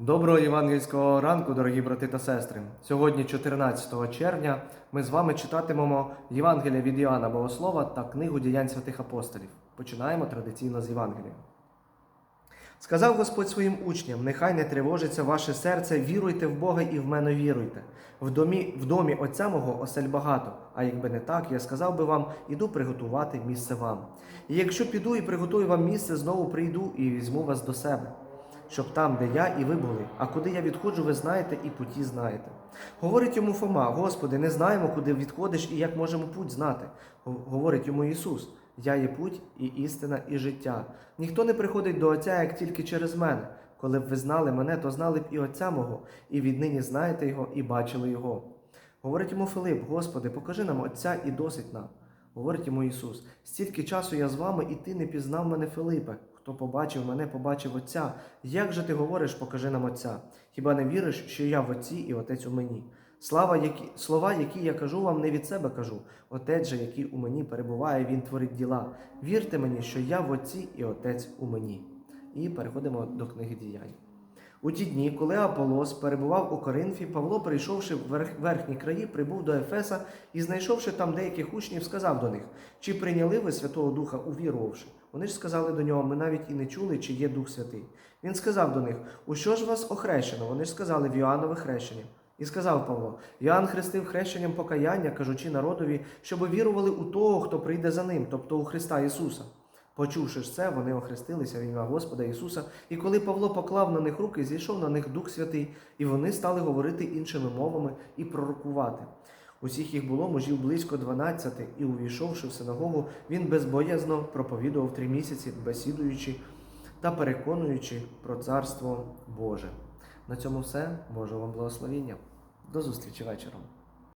Доброго євангельського ранку, дорогі брати та сестри. Сьогодні, 14 червня, ми з вами читатимемо Євангелія від Іоанна Богослова та книгу діянь святих апостолів. Починаємо традиційно з Євангелія. Сказав Господь своїм учням: нехай не тривожиться ваше серце, віруйте в Бога і в мене віруйте. В домі, в домі Отця мого осель багато, а якби не так, я сказав би вам, іду приготувати місце вам. І якщо піду і приготую вам місце, знову прийду і візьму вас до себе щоб там, де я і ви були, а куди я відходжу, ви знаєте і путі знаєте. Говорить йому Фома, Господи, не знаємо, куди відходиш і як можемо путь знати. Говорить йому Ісус, я є путь і істина, і життя. Ніхто не приходить до Отця, як тільки через мене. Коли б ви знали мене, то знали б і Отця мого, і віднині знаєте Його, і бачили Його. Говорить йому Филип, Господи, покажи нам Отця і досить нам. Говорить йому Ісус: стільки часу я з вами, і ти не пізнав мене, Филипе. Хто побачив мене, побачив Отця. Як же ти говориш, покажи нам Отця? Хіба не віриш, що я в Отці і Отець у мені? Слава, які, слова, які я кажу вам, не від себе кажу. Отець же, який у мені перебуває, він творить діла. Вірте мені, що я в Отці і Отець у мені. І переходимо до книги діянь. У ті дні, коли Аполос перебував у Коринфі, Павло, прийшовши в верхні краї, прибув до Ефеса і, знайшовши там деяких учнів, сказав до них: Чи прийняли ви Святого Духа, увірувавши? Вони ж сказали до нього: Ми навіть і не чули, чи є Дух Святий. Він сказав до них: У що ж вас охрещено? Вони ж сказали в Йоаннове хрещення. І сказав Павло: Йоанн хрестив хрещенням покаяння, кажучи народові, щоб вірували у того, хто прийде за ним, тобто у Христа Ісуса. Почувши ж це, вони охрестилися в ім'я Господа Ісуса, і коли Павло поклав на них руки, зійшов на них Дух Святий, і вони стали говорити іншими мовами і пророкувати. Усіх їх було мужів близько дванадцяти, і, увійшовши в синагогу, він безбоязно проповідував три місяці, бесідуючи та переконуючи про царство Боже. На цьому все. Боже вам благословіння. До зустрічі вечором.